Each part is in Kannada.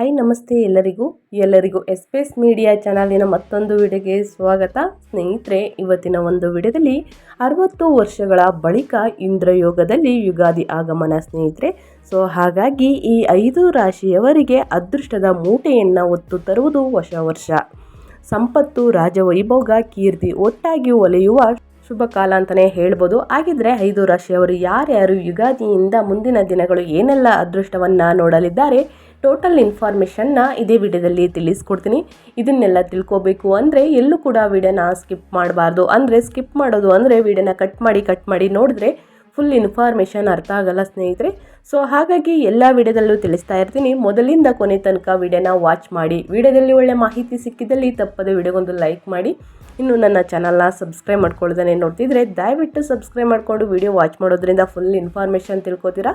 ಹಾಯ್ ನಮಸ್ತೆ ಎಲ್ಲರಿಗೂ ಎಲ್ಲರಿಗೂ ಎಸ್ಪೇಸ್ ಮೀಡಿಯಾ ಚಾನಲಿನ ಮತ್ತೊಂದು ವಿಡಿಯೋಗೆ ಸ್ವಾಗತ. ಸ್ನೇಹಿತರೆ, ಇವತ್ತಿನ ಒಂದು ವಿಡಿಯೋದಲ್ಲಿ ಅರವತ್ತು ವರ್ಷಗಳ ಬಳಿಕ ಇಂದ್ರಯೋಗದಲ್ಲಿ ಯುಗಾದಿ ಆಗಮನ ಸ್ನೇಹಿತರೆ. ಸೊ ಹಾಗಾಗಿ ಈ ಐದು ರಾಶಿಯವರಿಗೆ ಅದೃಷ್ಟದ ಮೂಟೆಯನ್ನು ಒತ್ತು ತರುವುದು ಹೊಸ ವರ್ಷ. ಸಂಪತ್ತು, ರಾಜವೈಭೋಗ, ಕೀರ್ತಿ ಒಟ್ಟಾಗಿ ಒಲೆಯುವ ಶುಭ ಕಾಲ ಅಂತಲೇ ಹೇಳ್ಬೋದು. ಹಾಗಿದ್ರೆ ಐದು ರಾಶಿಯವರು ಯಾರ್ಯಾರು ಯುಗಾದಿಯಿಂದ ಮುಂದಿನ ದಿನಗಳು ಏನೆಲ್ಲ ಅದೃಷ್ಟವನ್ನು ನೋಡಲಿದ್ದಾರೆ ಟೋಟಲ್ ಇನ್ಫಾರ್ಮೇಷನ್ನ ಇದೇ ವಿಡಿಯೋದಲ್ಲಿ ತಿಳಿಸ್ಕೊಡ್ತೀನಿ. ಇದನ್ನೆಲ್ಲ ತಿಳ್ಕೊಬೇಕು ಅಂದರೆ ಎಲ್ಲೂ ಕೂಡ ವಿಡಿಯೋನ ಸ್ಕಿಪ್ ಮಾಡಬಾರ್ದು. ಅಂದರೆ ಸ್ಕಿಪ್ ಮಾಡೋದು ಅಂದರೆ ವಿಡಿಯೋನ ಕಟ್ ಮಾಡಿ ಕಟ್ ಮಾಡಿ ನೋಡಿದ್ರೆ ಫುಲ್ ಇನ್ಫಾರ್ಮೇಷನ್ ಅರ್ಥ ಆಗಲ್ಲ ಸ್ನೇಹಿತರೆ. ಸೊ ಹಾಗಾಗಿ ಎಲ್ಲ ವಿಡಿಯೋದಲ್ಲೂ ತಿಳಿಸ್ತಾ ಇರ್ತೀನಿ. ಮೊದಲಿಂದ ಕೊನೆ ತನಕ ವಿಡಿಯೋನ ವಾಚ್ ಮಾಡಿ. ವಿಡಿಯೋದಲ್ಲಿ ಒಳ್ಳೆ ಮಾಹಿತಿ ಸಿಕ್ಕಿದಲ್ಲಿ ತಪ್ಪದೆ ವಿಡಿಯೋಗೊಂದು ಲೈಕ್ ಮಾಡಿ. ಇನ್ನು ನನ್ನ ಚಾನಲ್ನ ಸಬ್ಸ್ಕ್ರೈಬ್ ಮಾಡ್ಕೊಳ್ಳೋದನ್ನೇ ನೋಡ್ತಿದ್ರೆ ದಯವಿಟ್ಟು ಸಬ್ಸ್ಕ್ರೈಬ್ ಮಾಡಿಕೊಂಡು ವಿಡಿಯೋ ವಾಚ್ ಮಾಡೋದ್ರಿಂದ ಫುಲ್ ಇನ್ಫಾರ್ಮೇಷನ್ ತಿಳ್ಕೊತೀರಾ?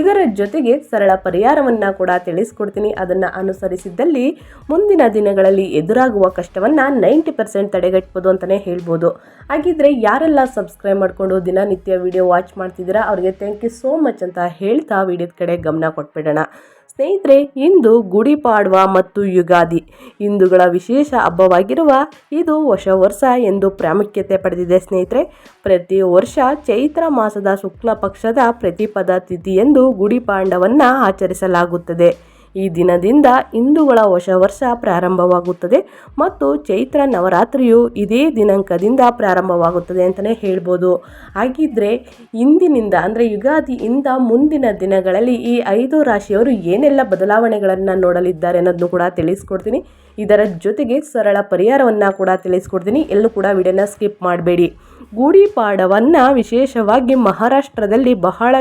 ಇದರ ಜೊತೆಗೆ ಸರಳ ಪರಿಹಾರವನ್ನು ಕೂಡ ತಿಳಿಸ್ಕೊಡ್ತೀನಿ. ಅದನ್ನು ಅನುಸರಿಸಿದ್ದಲ್ಲಿ ಮುಂದಿನ ದಿನಗಳಲ್ಲಿ ಎದುರಾಗುವ ಕಷ್ಟವನ್ನು ನೈಂಟಿ ಪರ್ಸೆಂಟ್ ತಡೆಗಟ್ಬೋದು ಅಂತಲೇ ಹೇಳ್ಬೋದು. ಹಾಗಿದ್ರೆ ಯಾರೆಲ್ಲ ಸಬ್ಸ್ಕ್ರೈಬ್ ಮಾಡಿಕೊಂಡು ದಿನನಿತ್ಯ ವಿಡಿಯೋ ವಾಚ್ ಮಾಡ್ತಿದ್ದೀರಾ? ಅವರಿಗೆ ಥ್ಯಾಂಕ್ ಯು ಸೋ ಮಚ್ ಅಂತ ಹೇಳ್ತಾ ವಿಡಿಯೋದ ಕಡೆ ಗಮನ ಕೊಟ್ಬಿಡೋಣ. ಸ್ನೇಹಿತರೆ, ಇಂದು ಗುಡಿಪಾಡ್ವ ಮತ್ತು ಯುಗಾದಿ. ಹಿಂದೂಗಳ ವಿಶೇಷ ಹಬ್ಬವಾಗಿರುವ ಇದು ಹೊಸ ವರ್ಷ ಎಂದು ಪ್ರಾಮುಖ್ಯತೆ ಪಡೆದಿದೆ ಸ್ನೇಹಿತರೆ. ಪ್ರತಿ ವರ್ಷ ಚೈತ್ರ ಮಾಸದ ಶುಕ್ಲ ಪಕ್ಷದ ಪ್ರತಿಪದ ಎಂದು ಗುಡಿಪಾಂಡವನ್ನು ಆಚರಿಸಲಾಗುತ್ತದೆ. ಈ ದಿನದಿಂದ ಹಿಂದೂಗಳ ಹೊಸ ವರ್ಷ ಪ್ರಾರಂಭವಾಗುತ್ತದೆ ಮತ್ತು ಚೈತ್ರ ನವರಾತ್ರಿಯು ಇದೇ ದಿನಾಂಕದಿಂದ ಪ್ರಾರಂಭವಾಗುತ್ತದೆ ಅಂತಲೇ ಹೇಳ್ಬೋದು. ಹಾಗಿದ್ರೆ ಇಂದಿನಿಂದ ಅಂದರೆ ಯುಗಾದಿಯಿಂದ ಮುಂದಿನ ದಿನಗಳಲ್ಲಿ ಈ ಐದು ರಾಶಿಯವರು ಏನೆಲ್ಲ ಬದಲಾವಣೆಗಳನ್ನು ನೋಡಲಿದ್ದಾರೆ ಅನ್ನೋದನ್ನು ಕೂಡ ತಿಳಿಸ್ಕೊಡ್ತೀನಿ. ಇದರ ಜೊತೆಗೆ ಸರಳ ಪರಿಹಾರವನ್ನು ಕೂಡ ತಿಳಿಸ್ಕೊಡ್ತೀನಿ. ಎಲ್ಲೂ ಕೂಡ ವಿಡಿಯೋನ ಸ್ಕಿಪ್ ಮಾಡಬೇಡಿ. ಗೂಡಿಪಾಡವನ್ನು ವಿಶೇಷವಾಗಿ ಮಹಾರಾಷ್ಟ್ರದಲ್ಲಿ ಬಹಳ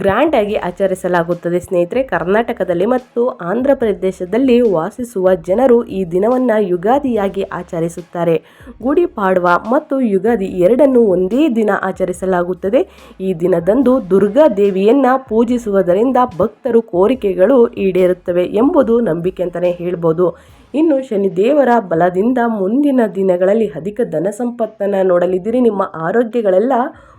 ಗ್ರ್ಯಾಂಡ್ ಆಗಿ ಆಚರಿಸಲಾಗುತ್ತದೆ. ಸ್ನೇಹಿತರೆ, ಕರ್ನಾಟಕದಲ್ಲಿ ಮತ್ತು ಆಂಧ್ರ ಪ್ರದೇಶದಲ್ಲಿ ವಾಸಿಸುವ ಜನರು ಈ ದಿನವನ್ನು ಯುಗಾದಿಯಾಗಿ ಆಚರಿಸುತ್ತಾರೆ. ಗುಡಿ ಪಾಡ್ವ ಮತ್ತು ಯುಗಾದಿ ಎರಡನ್ನು ಒಂದೇ ದಿನ ಆಚರಿಸಲಾಗುತ್ತದೆ. ಈ ದಿನದಂದು ದುರ್ಗಾ ದೇವಿಯನ್ನು ಪೂಜಿಸುವುದರಿಂದ ಭಕ್ತರು ಕೋರಿಕೆಗಳು ಈಡೇರುತ್ತವೆ ಎಂಬುದು ನಂಬಿಕೆ ಅಂತಲೇ ಹೇಳ್ಬೋದು. ಇನ್ನು ಶನಿದೇವರ ಬಲದಿಂದ ಮುಂದಿನ ದಿನಗಳಲ್ಲಿ ಅಧಿಕ ಧನ ಸಂಪತ್ತನ್ನು ನೋಡಲಿದ್ದೀರಿ. ನಿಮ್ಮ ಆರೋಗ್ಯಗಳೆಲ್ಲ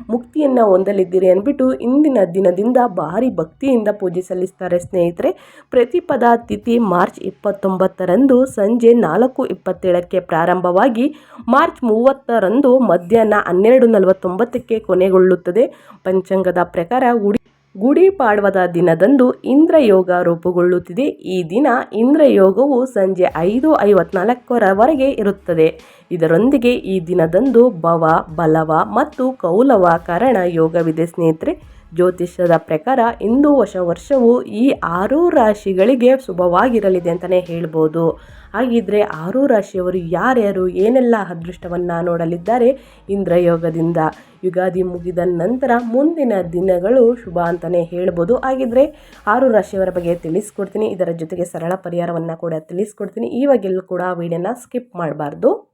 ಮುಕ್ತಿಯನ್ನು ಹೊಂದಲಿದ್ದೀರಿ ಅಂದ್ಬಿಟ್ಟು ಇಂದಿನ ದಿನದಿಂದ ಭಾರಿ ಭಕ್ತಿಯಿಂದ ಪೂಜೆ ಸಲ್ಲಿಸ್ತಾರೆ ಸ್ನೇಹಿತರೆ. ಪ್ರತಿಪದ ತಿಥಿ ಮಾರ್ಚ್ ಇಪ್ಪತ್ತೊಂಬತ್ತರಂದು ಸಂಜೆ ನಾಲ್ಕು ಇಪ್ಪತ್ತೇಳಕ್ಕೆ ಪ್ರಾರಂಭವಾಗಿ ಮಾರ್ಚ್ ಮೂವತ್ತರಂದು ಮಧ್ಯಾಹ್ನ ಹನ್ನೆರಡು ನಲವತ್ತೊಂಬತ್ತಕ್ಕೆ ಕೊನೆಗೊಳ್ಳುತ್ತದೆ. ಪಂಚಾಂಗದ ಪ್ರಕಾರ ಉಡಿ ಗುಡಿ ಪಾಡ್ವದ ದಿನದಂದು ಇಂದ್ರಯೋಗ ರೂಪುಗೊಳ್ಳುತ್ತಿದೆ. ಈ ದಿನ ಇಂದ್ರಯೋಗವು ಸಂಜೆ ಐದು ಐವತ್ನಾಲ್ಕರವರೆಗೆ ಇರುತ್ತದೆ. ಇದರೊಂದಿಗೆ ಈ ದಿನದಂದು ಭವ, ಬಲವ ಮತ್ತು ಕೌಲವ ಕರಣ ಯೋಗವಿದೆ ಸ್ನೇಹಿತರೆ. ಜ್ಯೋತಿಷ್ಯದ ಪ್ರಕಾರ ಇಂದು ಹೊಸ ವರ್ಷವು ಈ ಆರು ರಾಶಿಗಳಿಗೆ ಶುಭವಾಗಿರಲಿದೆ ಅಂತಲೇ ಹೇಳ್ಬೋದು. ಹಾಗಿದ್ರೆ ಆರು ರಾಶಿಯವರು ಯಾರ್ಯಾರು, ಏನೆಲ್ಲ ಅದೃಷ್ಟವನ್ನು ನೋಡಲಿದ್ದಾರೆ ಇಂದ್ರಯೋಗದಿಂದ? ಯುಗಾದಿ ಮುಗಿದ ನಂತರ ಮುಂದಿನ ದಿನಗಳು ಶುಭ ಅಂತಲೇ ಹೇಳ್ಬೋದು. ಹಾಗಿದ್ರೆ ಆರು ರಾಶಿಯವರ ಬಗ್ಗೆ ತಿಳಿಸ್ಕೊಡ್ತೀನಿ. ಇದರ ಜೊತೆಗೆ ಸರಳ ಪರಿಹಾರವನ್ನು ಕೂಡ ತಿಳಿಸ್ಕೊಡ್ತೀನಿ. ಇವಾಗೆಲ್ಲೂ ಕೂಡ ವಿಡಿಯೋನ ಸ್ಕಿಪ್ ಮಾಡಬಾರ್ದು.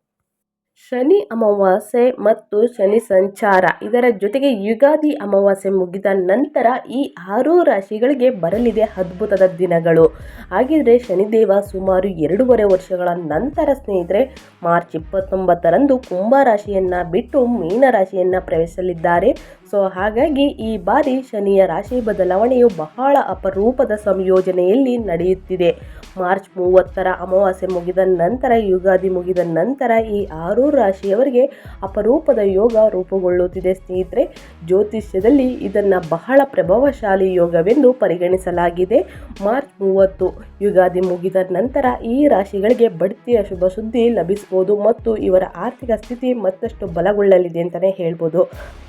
ಶನಿ ಅಮಾವಾಸ್ಯೆ ಮತ್ತು ಶನಿ ಸಂಚಾರ. ಇದರ ಜೊತೆಗೆ ಯುಗಾದಿ ಅಮಾವಾಸ್ಯೆ ಮುಗಿದ ನಂತರ ಈ ಆರು ರಾಶಿಗಳಿಗೆ ಬರಲಿದೆ ಅದ್ಭುತದ ದಿನಗಳು. ಹಾಗಿದ್ರೆ ಶನಿದೇವ ಸುಮಾರು ಎರಡೂವರೆ ವರ್ಷಗಳ ನಂತರ ಸ್ನೇಹಿತರೆ, ಮಾರ್ಚ್ ಇಪ್ಪತ್ತೊಂಬತ್ತರಂದು ಕುಂಭ ರಾಶಿಯನ್ನು ಬಿಟ್ಟು ಮೀನ ರಾಶಿಯನ್ನು ಪ್ರವೇಶಿಸಲಿದ್ದಾರೆ. ಸೊ ಹಾಗಾಗಿ ಈ ಬಾರಿ ಶನಿಯ ರಾಶಿ ಬದಲಾವಣೆಯು ಬಹಳ ಅಪರೂಪದ ಸಂಯೋಜನೆಯಲ್ಲಿ ನಡೆಯುತ್ತಿದೆ. ಮಾರ್ಚ್ ಮೂವತ್ತರ ಅಮಾವಾಸ್ಯೆ ಮುಗಿದ ನಂತರ, ಯುಗಾದಿ ಮುಗಿದ ನಂತರ ಈ ಆರು ರಾಶಿಯವರಿಗೆ ಅಪರೂಪದ ಯೋಗ ರೂಪುಗೊಳ್ಳುತ್ತಿದೆ. ಸ್ನೇಹಿತರೆ, ಜ್ಯೋತಿಷ್ಯದಲ್ಲಿ ಇದನ್ನು ಬಹಳ ಪ್ರಭಾವಶಾಲಿ ಯೋಗವೆಂದು ಪರಿಗಣಿಸಲಾಗಿದೆ. ಮಾರ್ಚ್ ಮೂವತ್ತು, ಯುಗಾದಿ ಮುಗಿದ ನಂತರ ಈ ರಾಶಿಗಳಿಗೆ ಬಡ್ತಿಯ ಶುಭ ಸುದ್ದಿ ಲಭಿಸಬಹುದು ಮತ್ತು ಇವರ ಆರ್ಥಿಕ ಸ್ಥಿತಿ ಮತ್ತಷ್ಟು ಬಲಗೊಳ್ಳಲಿದೆ ಅಂತಲೇ ಹೇಳ್ಬೋದು.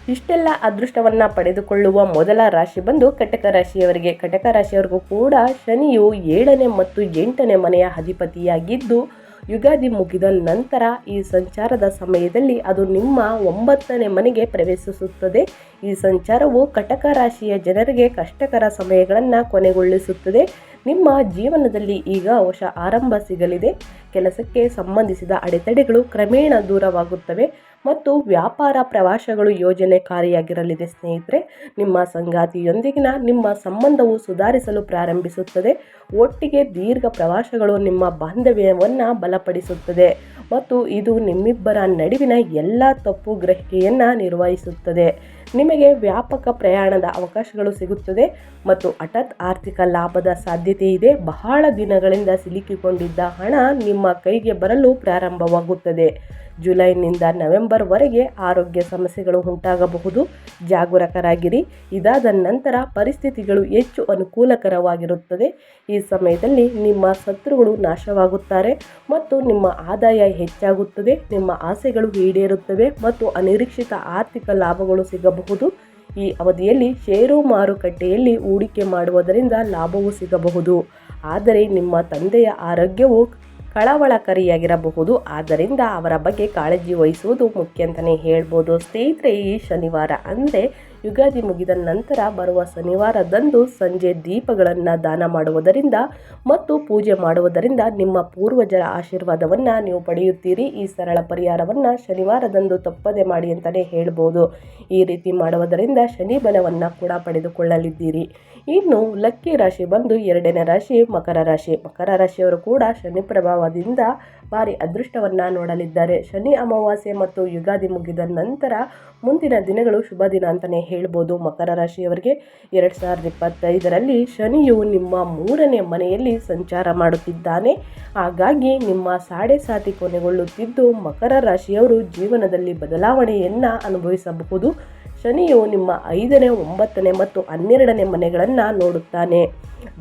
ಇಷ್ಟೆಲ್ಲ ಅದೃಷ್ಟವನ್ನು ಪಡೆದುಕೊಳ್ಳುವ ಮೊದಲ ರಾಶಿ ಬಂದು ಕಟಕ ರಾಶಿಯವರಿಗೆ. ಕಟಕ ರಾಶಿಯವರಿಗೂ ಕೂಡ ಶನಿಯು ಏಳನೇ ಮತ್ತು ಎಂಟನೇ ಮನೆಯ ಅಧಿಪತಿಯಾಗಿದ್ದು, ಯುಗಾದಿ ಮುಗಿದ ನಂತರ ಈ ಸಂಚಾರದ ಸಮಯದಲ್ಲಿ ಅದು ನಿಮ್ಮ ಒಂಬತ್ತನೇ ಮನೆಗೆ ಪ್ರವೇಶಿಸುತ್ತದೆ. ಈ ಸಂಚಾರವು ಕಟಕ ರಾಶಿಯ ಜನರಿಗೆ ಕಷ್ಟಕರ ಸಮಯಗಳನ್ನು ಕೊನೆಗೊಳಿಸುತ್ತದೆ. ನಿಮ್ಮ ಜೀವನದಲ್ಲಿ ಈಗ ಹೊಸ ಆರಂಭ ಸಿಗಲಿದೆ. ಕೆಲಸಕ್ಕೆ ಸಂಬಂಧಿಸಿದ ಅಡೆತಡೆಗಳು ಕ್ರಮೇಣ ದೂರವಾಗುತ್ತವೆ ಮತ್ತು ವ್ಯಾಪಾರ ಪ್ರವಾಸಗಳು ಯೋಜನೆಕಾರಿಯಾಗಿರಲಿದೆ ಸ್ನೇಹಿತರೆ, ನಿಮ್ಮ ಸಂಗಾತಿಯೊಂದಿಗಿನ ನಿಮ್ಮ ಸಂಬಂಧವು ಸುಧಾರಿಸಲು ಪ್ರಾರಂಭಿಸುತ್ತದೆ. ಒಟ್ಟಿಗೆ ದೀರ್ಘ ಪ್ರವಾಸಗಳು ನಿಮ್ಮ ಬಾಂಧವ್ಯವನ್ನು ಬಲಪಡಿಸುತ್ತದೆ ಮತ್ತು ಇದು ನಿಮ್ಮಿಬ್ಬರ ನಡುವಿನ ಎಲ್ಲ ತಪ್ಪು ಗ್ರಹಿಕೆಯನ್ನು ನಿರ್ವಹಿಸುತ್ತದೆ. ನಿಮಗೆ ವ್ಯಾಪಕ ಪ್ರಯಾಣದ ಅವಕಾಶಗಳು ಸಿಗುತ್ತದೆ ಮತ್ತು ಹಠಾತ್ ಆರ್ಥಿಕ ಲಾಭದ ಸಾಧ್ಯತೆ ಇದೆ ಬಹಳ ದಿನಗಳಿಂದ ಸಿಲುಕಿಕೊಂಡಿದ್ದ ಹಣ ನಿಮ್ಮ ಕೈಗೆ ಬರಲು ಪ್ರಾರಂಭವಾಗುತ್ತದೆ. ಜುಲೈನಿಂದ ನವೆಂಬರ್ವರೆಗೆ ಆರೋಗ್ಯ ಸಮಸ್ಯೆಗಳು ಉಂಟಾಗಬಹುದು. ಜಾಗರೂಕರಾಗಿರಿ. ಇದಾದ ನಂತರ ಪರಿಸ್ಥಿತಿಗಳು ಹೆಚ್ಚು ಅನುಕೂಲಕರವಾಗಿರುತ್ತದೆ. ಈ ಸಮಯದಲ್ಲಿ ನಿಮ್ಮ ಶತ್ರುಗಳು ನಾಶವಾಗುತ್ತಾರೆ ಮತ್ತು ನಿಮ್ಮ ಆದಾಯ ಹೆಚ್ಚಾಗುತ್ತದೆ. ನಿಮ್ಮ ಆಸೆಗಳು ಈಡೇರುತ್ತವೆ ಮತ್ತು ಅನಿರೀಕ್ಷಿತ ಆರ್ಥಿಕ ಲಾಭಗಳು ಸಿಗಬಹುದು. ಈ ಅವಧಿಯಲ್ಲಿ ಷೇರು ಮಾರುಕಟ್ಟೆಯಲ್ಲಿ ಹೂಡಿಕೆ ಮಾಡುವುದರಿಂದ ಲಾಭವೂ ಸಿಗಬಹುದು. ಆದರೆ ನಿಮ್ಮ ತಂದೆಯ ಆರೋಗ್ಯವು ಕಳವಳಕಾರಿಯಾಗಿರಬಹುದು. ಆದ್ದರಿಂದ ಅವರ ಬಗ್ಗೆ ಕಾಳಜಿ ವಹಿಸುವುದು ಮುಖ್ಯ ಅಂತಲೇ ಹೇಳ್ಬೋದು. ಸ್ನೇಹಿತರೆ, ಈ ಶನಿವಾರ ಅಂದರೆ ಯುಗಾದಿ ಮುಗಿದ ನಂತರ ಬರುವ ಶನಿವಾರದಂದು ಸಂಜೆ ದೀಪಗಳನ್ನು ದಾನ ಮಾಡುವುದರಿಂದ ಮತ್ತು ಪೂಜೆ ಮಾಡುವುದರಿಂದ ನಿಮ್ಮ ಪೂರ್ವಜರ ಆಶೀರ್ವಾದವನ್ನು ನೀವು ಪಡೆಯುತ್ತೀರಿ. ಈ ಸರಳ ಪರಿಹಾರವನ್ನು ಶನಿವಾರದಂದು ತಪ್ಪದೆ ಮಾಡಿ ಅಂತಲೇ ಹೇಳ್ಬೋದು. ಈ ರೀತಿ ಮಾಡುವುದರಿಂದ ಶನಿ ಬಲವನ್ನು ಕೂಡ ಪಡೆದುಕೊಳ್ಳಲಿದ್ದೀರಿ. ಇನ್ನು ಲಕ್ಕಿ ರಾಶಿ ಬಂದು ಎರಡನೇ ರಾಶಿ, ಮಕರ ರಾಶಿ. ಮಕರ ರಾಶಿಯವರು ಕೂಡ ಶನಿ ಪ್ರಭಾವದಿಂದ ಭಾರಿ ಅದೃಷ್ಟವನ್ನು ನೋಡಲಿದ್ದಾರೆ. ಶನಿ ಅಮಾವಾಸ್ಯೆ ಮತ್ತು ಯುಗಾದಿ ಮುಗಿದ ನಂತರ ಮುಂದಿನ ದಿನಗಳು ಶುಭ ದಿನ ಅಂತಲೇ ಹೇಳ್ಬೋದು. ಮಕರ ರಾಶಿಯವರಿಗೆ ಎರಡು ಸಾವಿರದ ಇಪ್ಪತ್ತೈದರಲ್ಲಿ ಶನಿಯು ನಿಮ್ಮ ಮೂರನೇ ಮನೆಯಲ್ಲಿ ಸಂಚಾರ ಮಾಡುತ್ತಿದ್ದಾನೆ. ಹಾಗಾಗಿ ನಿಮ್ಮ ಸಾಡೆ ಸಾತಿ ಕೊನೆಗೊಳ್ಳುತ್ತಿದ್ದು ಮಕರ ರಾಶಿಯವರು ಜೀವನದಲ್ಲಿ ಬದಲಾವಣೆಯನ್ನು ಅನುಭವಿಸಬಹುದು. ಶನಿಯು ನಿಮ್ಮ ಐದನೇ ಒಂಬತ್ತನೇ ಮತ್ತು ಹನ್ನೆರಡನೇ ಮನೆಗಳನ್ನು ನೋಡುತ್ತಾನೆ.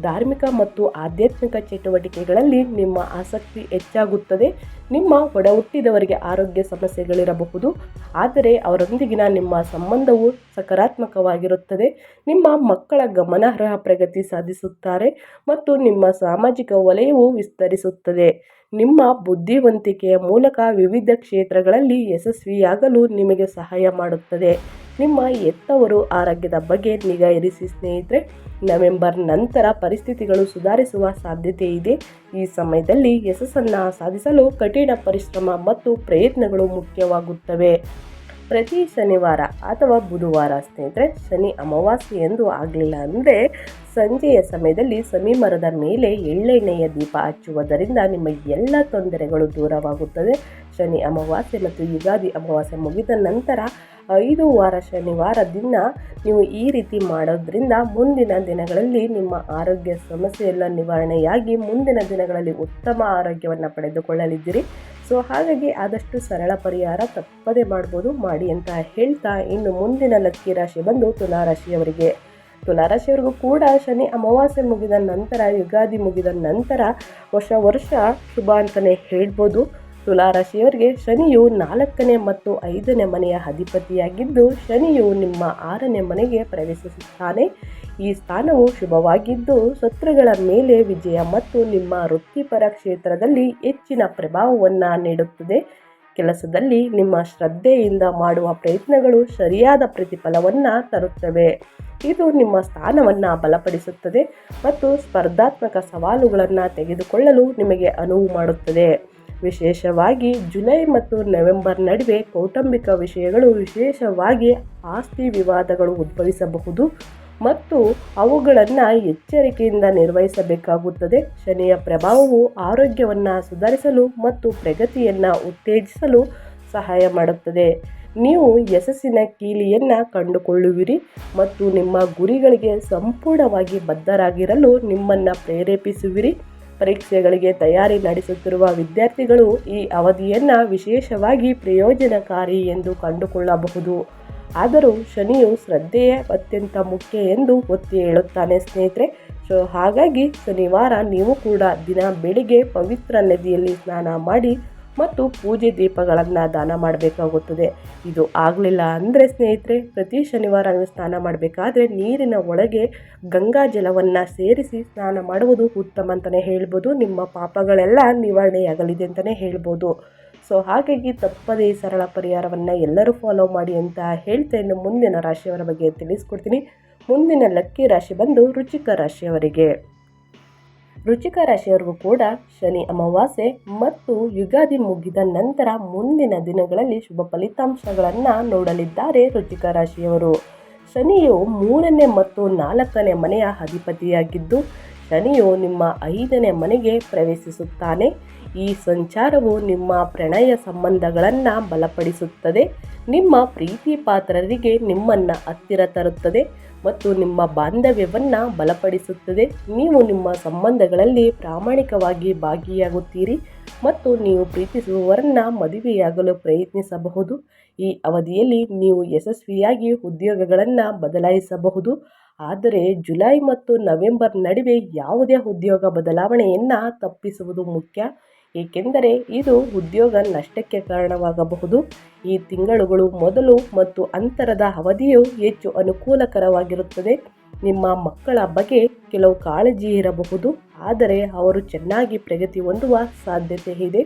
ಧಾರ್ಮಿಕ ಮತ್ತು ಆಧ್ಯಾತ್ಮಿಕ ಚಟುವಟಿಕೆಗಳಲ್ಲಿ ನಿಮ್ಮ ಆಸಕ್ತಿ ಹೆಚ್ಚಾಗುತ್ತದೆ. ನಿಮ್ಮ ಒಡ ಹುಟ್ಟಿದವರಿಗೆ ಆರೋಗ್ಯ ಸಮಸ್ಯೆಗಳಿರಬಹುದು. ಆದರೆ ಅವರೊಂದಿಗಿನ ನಿಮ್ಮ ಸಂಬಂಧವು ಸಕಾರಾತ್ಮಕವಾಗಿರುತ್ತದೆ. ನಿಮ್ಮ ಮಕ್ಕಳ ಗಮನಾರ್ಹ ಪ್ರಗತಿ ಸಾಧಿಸುತ್ತಾರೆ ಮತ್ತು ನಿಮ್ಮ ಸಾಮಾಜಿಕ ವಲಯವು ವಿಸ್ತರಿಸುತ್ತದೆ. ನಿಮ್ಮ ಬುದ್ಧಿವಂತಿಕೆಯ ಮೂಲಕ ವಿವಿಧ ಕ್ಷೇತ್ರಗಳಲ್ಲಿ ಯಶಸ್ವಿಯಾಗಲು ನಿಮಗೆ ಸಹಾಯ ಮಾಡುತ್ತದೆ. ನಿಮ್ಮ ಎತ್ತವರು ಆರೋಗ್ಯದ ಬಗ್ಗೆ ನಿಗಾ ಇರಿಸಿ ಸ್ನೇಹಿತರೆ, ನವೆಂಬರ್ ನಂತರ ಪರಿಸ್ಥಿತಿಗಳು ಸುಧಾರಿಸುವ ಸಾಧ್ಯತೆ ಇದೆ. ಈ ಸಮಯದಲ್ಲಿ ಯಶಸ್ಸನ್ನು ಸಾಧಿಸಲು ಕಠಿಣ ಪರಿಶ್ರಮ ಮತ್ತು ಪ್ರಯತ್ನಗಳು ಮುಖ್ಯವಾಗುತ್ತವೆ. ಪ್ರತಿ ಶನಿವಾರ ಅಥವಾ ಬುಧವಾರ ಸ್ನೇಹಿತರೆ, ಶನಿ ಅಮಾವಾಸ್ಯೆ ಎಂದು ಆಗಲಿಲ್ಲ ಅಂದರೆ ಸಂಜೆಯ ಸಮಯದಲ್ಲಿ ಸಮಿ ಮರದ ಮೇಲೆ ಎಳ್ಳೆಣ್ಣೆಯ ದೀಪ ಹಚ್ಚುವುದರಿಂದ ನಿಮ್ಮ ಎಲ್ಲ ತೊಂದರೆಗಳು ದೂರವಾಗುತ್ತದೆ. ಶನಿ ಅಮಾವಾಸ್ಯೆ ಮತ್ತು ಯುಗಾದಿ ಅಮಾವಾಸ್ಯೆ ಮುಗಿದ ನಂತರ ಐದು ವಾರ ಶನಿವಾರ ದಿನ ನೀವು ಈ ರೀತಿ ಮಾಡೋದ್ರಿಂದ ಮುಂದಿನ ದಿನಗಳಲ್ಲಿ ನಿಮ್ಮ ಆರೋಗ್ಯ ಸಮಸ್ಯೆ ಎಲ್ಲ ನಿವಾರಣೆಯಾಗಿ ಮುಂದಿನ ದಿನಗಳಲ್ಲಿ ಉತ್ತಮ ಆರೋಗ್ಯವನ್ನು ಪಡೆದುಕೊಳ್ಳಲಿದ್ದೀರಿ. ಸೊ, ಹಾಗಾಗಿ ಆದಷ್ಟು ಸರಳ ಪರಿಹಾರ ತಪ್ಪದೆ ಮಾಡ್ಬೋದು. ಮಾಡಿ ಅಂತ ಹೇಳ್ತಾ ಇನ್ನು ಮುಂದಿನ ಲಕ್ಕಿ ರಾಶಿ ಬಂದು ತುಲಾರಾಶಿಯವರಿಗೆ. ತುಲಾರಾಶಿಯವರಿಗೂ ಕೂಡ ಶನಿ ಅಮಾವಾಸ್ಯೆ ಮುಗಿದ ನಂತರ, ಯುಗಾದಿ ಮುಗಿದ ನಂತರ ವರ್ಷ ವರ್ಷ ಶುಭ ಅಂತಲೇ ಹೇಳ್ಬೋದು. ತುಲಾರಾಶಿಯವರಿಗೆ ಶನಿಯು ನಾಲ್ಕನೇ ಮತ್ತು ಐದನೇ ಮನೆಯ ಅಧಿಪತಿಯಾಗಿದ್ದು, ಶನಿಯು ನಿಮ್ಮ ಆರನೇ ಮನೆಗೆ ಪ್ರವೇಶಿಸುತ್ತಾನೆ. ಈ ಸ್ಥಾನವು ಶುಭವಾಗಿದ್ದು, ಶತ್ರುಗಳ ಮೇಲೆ ವಿಜಯ ಮತ್ತು ನಿಮ್ಮ ವೃತ್ತಿಪರ ಕ್ಷೇತ್ರದಲ್ಲಿ ಹೆಚ್ಚಿನ ಪ್ರಭಾವವನ್ನು ನೀಡುತ್ತದೆ. ಕೆಲಸದಲ್ಲಿ ನಿಮ್ಮ ಶ್ರದ್ಧೆಯಿಂದ ಮಾಡುವ ಪ್ರಯತ್ನಗಳು ಸರಿಯಾದ ಪ್ರತಿಫಲವನ್ನು ತರುತ್ತವೆ. ಇದು ನಿಮ್ಮ ಸ್ಥಾನವನ್ನು ಬಲಪಡಿಸುತ್ತದೆ ಮತ್ತು ಸ್ಪರ್ಧಾತ್ಮಕ ಸವಾಲುಗಳನ್ನು ತೆಗೆದುಕೊಳ್ಳಲು ನಿಮಗೆ ಅನುವು ಮಾಡುತ್ತದೆ. ವಿಶೇಷವಾಗಿ ಜುಲೈ ಮತ್ತು ನವೆಂಬರ್ ನಡುವೆ ಕೌಟುಂಬಿಕ ವಿಷಯಗಳು ವಿಶೇಷವಾಗಿ ಆಸ್ತಿ ವಿವಾದಗಳು ಉದ್ಭವಿಸಬಹುದು ಮತ್ತು ಅವುಗಳನ್ನು ಎಚ್ಚರಿಕೆಯಿಂದ ನಿರ್ವಹಿಸಬೇಕಾಗುತ್ತದೆ. ಶನಿಯ ಪ್ರಭಾವವು ಆರೋಗ್ಯವನ್ನು ಸುಧಾರಿಸಲು ಮತ್ತು ಪ್ರಗತಿಯನ್ನು ಉತ್ತೇಜಿಸಲು ಸಹಾಯ ಮಾಡುತ್ತದೆ. ನೀವು ಯಶಸ್ಸಿನ ಕೀಲಿಯನ್ನು ಕಂಡುಕೊಳ್ಳುವಿರಿ ಮತ್ತು ನಿಮ್ಮ ಗುರಿಗಳಿಗೆ ಸಂಪೂರ್ಣವಾಗಿ ಬದ್ಧರಾಗಿರಲು ನಿಮ್ಮನ್ನು ಪ್ರೇರೇಪಿಸುವಿರಿ. ಪರೀಕ್ಷೆಗಳಿಗೆ ತಯಾರಿ ನಡೆಸುತ್ತಿರುವ ವಿದ್ಯಾರ್ಥಿಗಳು ಈ ಅವಧಿಯನ್ನು ವಿಶೇಷವಾಗಿ ಪ್ರಯೋಜನಕಾರಿ ಎಂದು ಕಂಡುಕೊಳ್ಳಬಹುದು. ಆದರೂ ಶನಿಯು ಶ್ರದ್ಧೆಯೇ ಅತ್ಯಂತ ಮುಖ್ಯ ಎಂದು ಒತ್ತಿ ಹೇಳುತ್ತಾನೆ ಸ್ನೇಹಿತರೆ. ಸೊ, ಹಾಗಾಗಿ ಶನಿವಾರ ನೀವು ಕೂಡ ದಿನ ಬೆಳಿಗ್ಗೆ ಪವಿತ್ರ ನದಿಯಲ್ಲಿ ಸ್ನಾನ ಮಾಡಿ ಮತ್ತು ಪೂಜೆ ದೀಪಗಳನ್ನು ದಾನ ಮಾಡಬೇಕಾಗುತ್ತದೆ. ಇದು ಆಗಲಿಲ್ಲ ಅಂದರೆ ಸ್ನೇಹಿತರೆ, ಪ್ರತಿ ಶನಿವಾರ ನೀವು ಸ್ನಾನ ಮಾಡಬೇಕಾದ್ರೆ ನೀರಿನ ಒಳಗೆ ಗಂಗಾ ಜಲವನ್ನು ಸೇರಿಸಿ ಸ್ನಾನ ಮಾಡುವುದು ಉತ್ತಮ ಅಂತಲೇ ಹೇಳ್ಬೋದು. ನಿಮ್ಮ ಪಾಪಗಳೆಲ್ಲ ನಿವಾರಣೆಯಾಗಲಿದೆ ಅಂತಲೇ ಹೇಳ್ಬೋದು. ಸೊ ಹಾಗಾಗಿ ತಪ್ಪದೇ ಸರಳ ಪರಿಹಾರವನ್ನು ಎಲ್ಲರೂ ಫಾಲೋ ಮಾಡಿ ಅಂತ ಹೇಳ್ತಾ ಇನ್ನು ಮುಂದಿನ ರಾಶಿಯವರ ಬಗ್ಗೆ ತಿಳಿಸ್ಕೊಡ್ತೀನಿ. ಮುಂದಿನ ಲಕ್ಕಿ ರಾಶಿ ಬಂದು ರುಚಿಕ ರಾಶಿಯವರಿಗೆ. ರುಚಿಕ ರಾಶಿಯವರಿಗೂ ಕೂಡ ಶನಿ ಅಮಾವಾಸ್ಯೆ ಮತ್ತು ಯುಗಾದಿ ಮುಗಿದ ನಂತರ ಮುಂದಿನ ದಿನಗಳಲ್ಲಿ ಶುಭ ಫಲಿತಾಂಶಗಳನ್ನು ನೋಡಲಿದ್ದಾರೆ ರುಚಿಕ ರಾಶಿಯವರು. ಶನಿಯು ಮೂರನೇ ಮತ್ತು ನಾಲ್ಕನೇ ಮನೆಯ ಅಧಿಪತಿಯಾಗಿದ್ದು, ಶನಿಯು ನಿಮ್ಮ ಐದನೇ ಮನೆಗೆ ಪ್ರವೇಶಿಸುತ್ತಾನೆ. ಈ ಸಂಚಾರವು ನಿಮ್ಮ ಪ್ರಣಯ ಸಂಬಂಧಗಳನ್ನು ಬಲಪಡಿಸುತ್ತದೆ. ನಿಮ್ಮ ಪ್ರೀತಿ ಪಾತ್ರರಿಗೆ ನಿಮ್ಮನ್ನು ಹತ್ತಿರ ತರುತ್ತದೆ ಮತ್ತು ನಿಮ್ಮ ಬಾಂಧವ್ಯವನ್ನು ಬಲಪಡಿಸುತ್ತದೆ. ನೀವು ನಿಮ್ಮ ಸಂಬಂಧಗಳಲ್ಲಿ ಪ್ರಾಮಾಣಿಕವಾಗಿ ಭಾಗಿಯಾಗುತ್ತೀರಿ ಮತ್ತು ನೀವು ಪ್ರೀತಿಸುವವರನ್ನು ಮದುವೆಯಾಗಲು ಪ್ರಯತ್ನಿಸಬಹುದು. ಈ ಅವಧಿಯಲ್ಲಿ ನೀವು ಯಶಸ್ವಿಯಾಗಿ ಉದ್ಯೋಗಗಳನ್ನು ಬದಲಾಯಿಸಬಹುದು. ಆದರೆ ಜುಲೈ ಮತ್ತು ನವೆಂಬರ್ ನಡುವೆ ಯಾವುದೇ ಉದ್ಯೋಗ ಬದಲಾವಣೆಯನ್ನು ತಪ್ಪಿಸುವುದು ಮುಖ್ಯ. ಏಕೆಂದರೆ ಇದು ಉದ್ಯೋಗ ನಷ್ಟಕ್ಕೆ ಕಾರಣವಾಗಬಹುದು. ಈ ತಿಂಗಳುಗಳು ಮೊದಲು ಮತ್ತು ಅಂತರದ ಅವಧಿಯು ಹೆಚ್ಚು ಅನುಕೂಲಕರವಾಗಿರುತ್ತದೆ. ನಿಮ್ಮ ಮಕ್ಕಳ ಬಗ್ಗೆ ಕೆಲವು ಕಾಳಜಿ ಇರಬಹುದು, ಆದರೆ ಅವರು ಚೆನ್ನಾಗಿ ಪ್ರಗತಿ ಹೊಂದುವ ಸಾಧ್ಯತೆ ಇದೆ.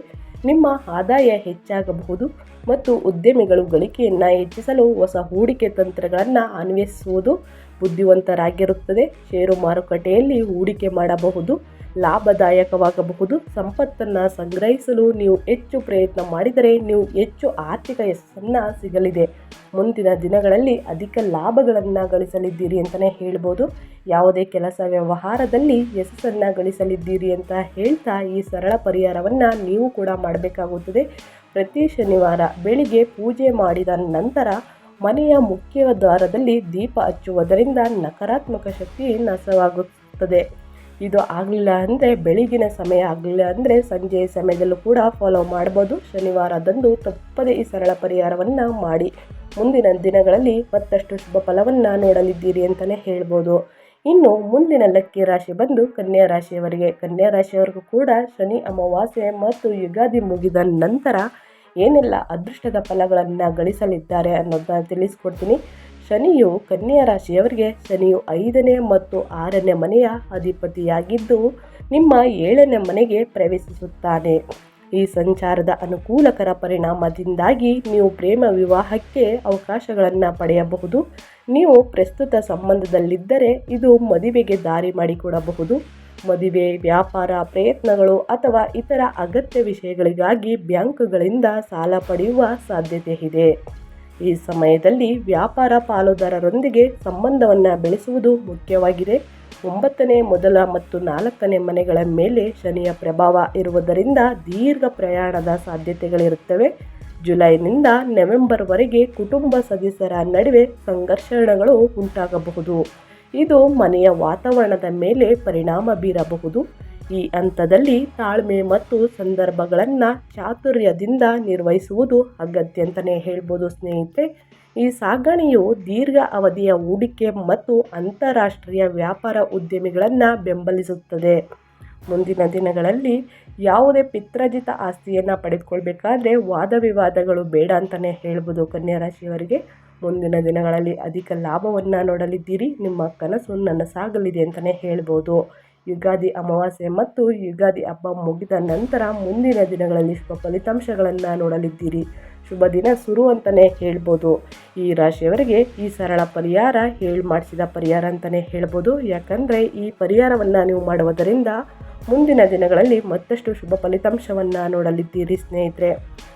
ನಿಮ್ಮ ಆದಾಯ ಹೆಚ್ಚಾಗಬಹುದು ಮತ್ತು ಉದ್ಯಮಿಗಳು ಗಳಿಕೆಯನ್ನು ಹೆಚ್ಚಿಸಲು ಹೊಸ ಹೂಡಿಕೆ ತಂತ್ರಗಳನ್ನು ಅನ್ವಯಿಸುವುದು ಬುದ್ಧಿವಂತರಾಗಿರುತ್ತದೆ. ಷೇರು ಮಾರುಕಟ್ಟೆಯಲ್ಲಿ ಹೂಡಿಕೆ ಮಾಡಬಹುದು. ಲಾಭದಾಯಕವಾಗಬಹುದು. ಸಂಪತ್ತನ್ನು ಸಂಗ್ರಹಿಸಲು ನೀವು ಹೆಚ್ಚು ಪ್ರಯತ್ನ ಮಾಡಿದರೆ ನೀವು ಹೆಚ್ಚು ಆರ್ಥಿಕ ಯಶಸ್ಸನ್ನು ಸಿಗಲಿದೆ. ಮುಂದಿನ ದಿನಗಳಲ್ಲಿ ಅಧಿಕ ಲಾಭಗಳನ್ನು ಗಳಿಸಲಿದ್ದೀರಿ ಅಂತಲೇ ಹೇಳ್ಬೋದು. ಯಾವುದೇ ಕೆಲಸ ವ್ಯವಹಾರದಲ್ಲಿ ಯಶಸ್ಸನ್ನು ಗಳಿಸಲಿದ್ದೀರಿ ಅಂತ ಹೇಳ್ತಾ ಈ ಸರಳ ಪರಿಹಾರವನ್ನು ನೀವು ಕೂಡ ಮಾಡಬೇಕಾಗುತ್ತದೆ. ಪ್ರತಿ ಶನಿವಾರ ಬೆಳಿಗ್ಗೆ ಪೂಜೆ ಮಾಡಿದ ನಂತರ ಮನೆಯ ಮುಖ್ಯ ದ್ವಾರದಲ್ಲಿ ದೀಪ ಹಚ್ಚುವುದರಿಂದ ನಕಾರಾತ್ಮಕ ಶಕ್ತಿ ನಾಶವಾಗುತ್ತದೆ. ಇದು ಆಗಲಿಲ್ಲ ಅಂದರೆ ಬೆಳಗಿನ ಸಮಯ ಆಗಲಿಲ್ಲ ಅಂದರೆ ಸಂಜೆ ಸಮಯದಲ್ಲೂ ಕೂಡ ಫಾಲೋ ಮಾಡ್ಬೋದು. ಶನಿವಾರದಂದು ತಪ್ಪದೇ ಈ ಸರಳ ಪರಿಹಾರವನ್ನು ಮಾಡಿ. ಮುಂದಿನ ದಿನಗಳಲ್ಲಿ ಮತ್ತಷ್ಟು ಶುಭ ಫಲವನ್ನು ನೋಡಲಿದ್ದೀರಿ ಅಂತಲೇ ಹೇಳ್ಬೋದು. ಇನ್ನು ಮುಂದಿನ ಲಕ್ಕಿ ರಾಶಿ ಬಂದು ಕನ್ಯಾ ರಾಶಿಯವರಿಗೆ. ಕನ್ಯಾ ರಾಶಿಯವರಿಗೂ ಕೂಡ ಶನಿ ಅಮಾವಾಸ್ಯೆ ಮತ್ತು ಯುಗಾದಿ ಮುಗಿದ ನಂತರ ಏನೆಲ್ಲ ಅದೃಷ್ಟದ ಫಲಗಳನ್ನು ಗಳಿಸಲಿದ್ದಾರೆ ಅನ್ನೋದನ್ನ ತಿಳಿಸ್ಕೊಡ್ತೀನಿ. ಶನಿಯು ಕನ್ಯಾ ರಾಶಿಯವರಿಗೆ ಶನಿಯು ಐದನೇ ಮತ್ತು ಆರನೇ ಮನೆಯ ಅಧಿಪತಿಯಾಗಿದ್ದು, ನಿಮ್ಮ ಏಳನೇ ಮನೆಗೆ ಪ್ರವೇಶಿಸುತ್ತಾನೆ. ಈ ಸಂಚಾರದ ಅನುಕೂಲಕರ ಪರಿಣಾಮದಿಂದಾಗಿ ನೀವು ಪ್ರೇಮ ವಿವಾಹಕ್ಕೆ ಅವಕಾಶಗಳನ್ನು ಪಡೆಯಬಹುದು. ನೀವು ಪ್ರಸ್ತುತ ಸಂಬಂಧದಲ್ಲಿದ್ದರೆ ಇದು ಮದುವೆಗೆ ದಾರಿ ಮಾಡಿಕೊಡಬಹುದು. ಮದುವೆ, ವ್ಯಾಪಾರ, ಪ್ರಯತ್ನಗಳು ಅಥವಾ ಇತರ ಅಗತ್ಯ ವಿಷಯಗಳಿಗಾಗಿ ಬ್ಯಾಂಕ್ಗಳಿಂದ ಸಾಲ ಪಡೆಯುವ ಸಾಧ್ಯತೆ ಇದೆ ಈ ಸಮಯದಲ್ಲಿ ವ್ಯಾಪಾರ ಪಾಲುದಾರರೊಂದಿಗೆ ಸಂಬಂಧವನ್ನು ಬೆಳೆಸುವುದು ಮುಖ್ಯವಾಗಿದೆ. ಒಂಬತ್ತನೇ, ಮೊದಲ ಮತ್ತು ನಾಲ್ಕನೇ ಮನೆಗಳ ಮೇಲೆ ಶನಿಯ ಪ್ರಭಾವ ಇರುವುದರಿಂದ ದೀರ್ಘ ಪ್ರಯಾಣದ ಸಾಧ್ಯತೆಗಳಿರುತ್ತವೆ. ಜುಲೈನಿಂದ ನವೆಂಬರ್ವರೆಗೆ ಕುಟುಂಬ ಸದಸ್ಯರ ನಡುವೆ ಸಂಘರ್ಷಣಗಳು ಉಂಟಾಗಬಹುದು. ಇದು ಮನೆಯ ವಾತಾವರಣದ ಮೇಲೆ ಪರಿಣಾಮ ಬೀರಬಹುದು. ಈ ಹಂತದಲ್ಲಿ ತಾಳ್ಮೆ ಮತ್ತು ಸಂದರ್ಭಗಳನ್ನು ಚಾತುರ್ಯದಿಂದ ನಿರ್ವಹಿಸುವುದು ಅಗತ್ಯ ಅಂತಲೇ ಹೇಳ್ಬೋದು ಸ್ನೇಹಿತರೆ. ಈ ಸಾಗಣೆಯು ದೀರ್ಘ ಅವಧಿಯ ಹೂಡಿಕೆ ಮತ್ತು ಅಂತಾರಾಷ್ಟ್ರೀಯ ವ್ಯಾಪಾರ ಉದ್ಯಮಿಗಳನ್ನು ಬೆಂಬಲಿಸುತ್ತದೆ. ಮುಂದಿನ ದಿನಗಳಲ್ಲಿ ಯಾವುದೇ ಪಿತ್ರಜಿತ ಆಸ್ತಿಯನ್ನು ಪಡೆದುಕೊಳ್ಬೇಕಾದ್ರೆ ವಾದ ವಿವಾದಗಳು ಬೇಡ ಅಂತಲೇ ಹೇಳ್ಬೋದು ಕನ್ಯಾ ರಾಶಿಯವರಿಗೆ ಮುಂದಿನ ದಿನಗಳಲ್ಲಿ ಅಧಿಕ ಲಾಭವನ್ನು ನೋಡಲಿದ್ದೀರಿ. ನಿಮ್ಮ ಕನಸು ನನ್ನ ಸಾಗಲಿದೆ ಅಂತಲೇ ಹೇಳ್ಬೋದು. ಯುಗಾದಿ ಅಮಾವಾಸ್ಯೆ ಮತ್ತು ಯುಗಾದಿ ಹಬ್ಬ ಮುಗಿದ ನಂತರ ಮುಂದಿನ ದಿನಗಳಲ್ಲಿ ಶುಭ ಫಲಿತಾಂಶಗಳನ್ನು ನೋಡಲಿದ್ದೀರಿ. ಶುಭ ದಿನ ಶುರು ಅಂತಲೇ ಹೇಳ್ಬೋದು. ಈ ರಾಶಿಯವರಿಗೆ ಈ ಸರಳ ಪರಿಹಾರ ಹೇಳಿ ಮಾಡಿಸಿದ ಪರಿಹಾರ ಅಂತಲೇ ಹೇಳ್ಬೋದು. ಯಾಕಂದರೆ ಈ ಪರಿಹಾರವನ್ನು ನೀವು ಮಾಡುವುದರಿಂದ ಮುಂದಿನ ದಿನಗಳಲ್ಲಿ ಮತ್ತಷ್ಟು ಶುಭ ಫಲಿತಾಂಶವನ್ನು ನೋಡಲಿದ್ದೀರಿ ಸ್ನೇಹಿತರೆ.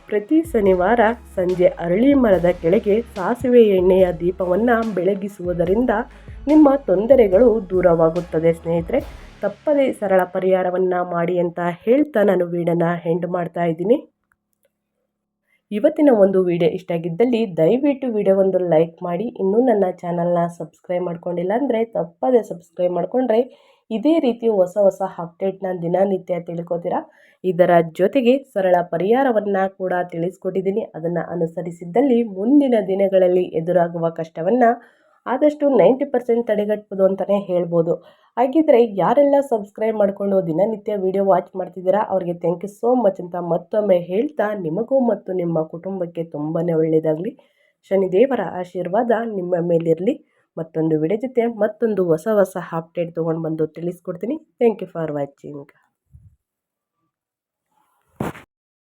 ಪ್ರತಿ ಶನಿವಾರ ಸಂಜೆ ಅರಳಿ ಮರದ ಕೆಳಗೆ ಸಾಸಿವೆ ಎಣ್ಣೆಯ ದೀಪವನ್ನು ಬೆಳಗಿಸುವುದರಿಂದ ನಿಮ್ಮ ತೊಂದರೆಗಳು ದೂರವಾಗುತ್ತದೆ ಸ್ನೇಹಿತರೆ. ತಪ್ಪದೇ ಸರಳ ಪರಿಹಾರವನ್ನು ಮಾಡಿ ಅಂತ ಹೇಳ್ತಾ ನಾನು ವೀಡನ್ನು ಹೆಂಡ್ ಮಾಡ್ತಾ ಇದ್ದೀನಿ. ಇವತ್ತಿನ ಒಂದು ವಿಡಿಯೋ ಇಷ್ಟ ಆಗಿದ್ದಲ್ಲಿ ದಯವಿಟ್ಟು ವಿಡಿಯೋ ಒಂದು ಲೈಕ್ ಮಾಡಿ. ಇನ್ನೂ ನನ್ನ ಚಾನಲ್ನ ಸಬ್ಸ್ಕ್ರೈಬ್ ಮಾಡ್ಕೊಂಡಿಲ್ಲ ಅಂದರೆ ತಪ್ಪದೇ ಸಬ್ಸ್ಕ್ರೈಬ್ ಮಾಡಿಕೊಂಡ್ರೆ ಇದೇ ರೀತಿ ಹೊಸ ಹೊಸ ಅಪ್ಡೇಟ್ನ ದಿನನಿತ್ಯ ತಿಳ್ಕೊತೀರಾ? ಇದರ ಜೊತೆಗೆ ಸರಳ ಪರಿಹಾರವನ್ನು ಕೂಡ ತಿಳಿಸ್ಕೊಟ್ಟಿದ್ದೀನಿ. ಅದನ್ನು ಅನುಸರಿಸಿದ್ದಲ್ಲಿ ಮುಂದಿನ ದಿನಗಳಲ್ಲಿ ಎದುರಾಗುವ ಕಷ್ಟವನ್ನು ಆದಷ್ಟು ನೈಂಟಿ ಪರ್ಸೆಂಟ್ ತಡೆಗಟ್ಬೋದು ಅಂತಲೇ ಹೇಳ್ಬೋದು. ಹಾಗಿದ್ರೆ ಯಾರೆಲ್ಲ ಸಬ್ಸ್ಕ್ರೈಬ್ ಮಾಡಿಕೊಂಡು ದಿನನಿತ್ಯ ವಿಡಿಯೋ ವಾಚ್ ಮಾಡ್ತಿದ್ದೀರಾ, ಅವರಿಗೆ ಥ್ಯಾಂಕ್ ಯು ಸೋ ಮಚ್ ಅಂತ ಮತ್ತೊಮ್ಮೆ ಹೇಳ್ತಾ ನಿಮಗೂ ಮತ್ತು ನಿಮ್ಮ ಕುಟುಂಬಕ್ಕೆ ತುಂಬಾ ಒಳ್ಳೆಯದಾಗಲಿ. ಶನಿದೇವರ ಆಶೀರ್ವಾದ ನಿಮ್ಮ ಮೇಲಿರಲಿ. ಮತ್ತೊಂದು ವಿಡಿಯೋ ಜೊತೆ ಮತ್ತೊಂದು ಹೊಸ ಹೊಸ ಅಪ್ಡೇಟ್ ತೊಗೊಂಡು ಬಂದು ತಿಳಿಸ್ಕೊಡ್ತೀನಿ. Thank you for watching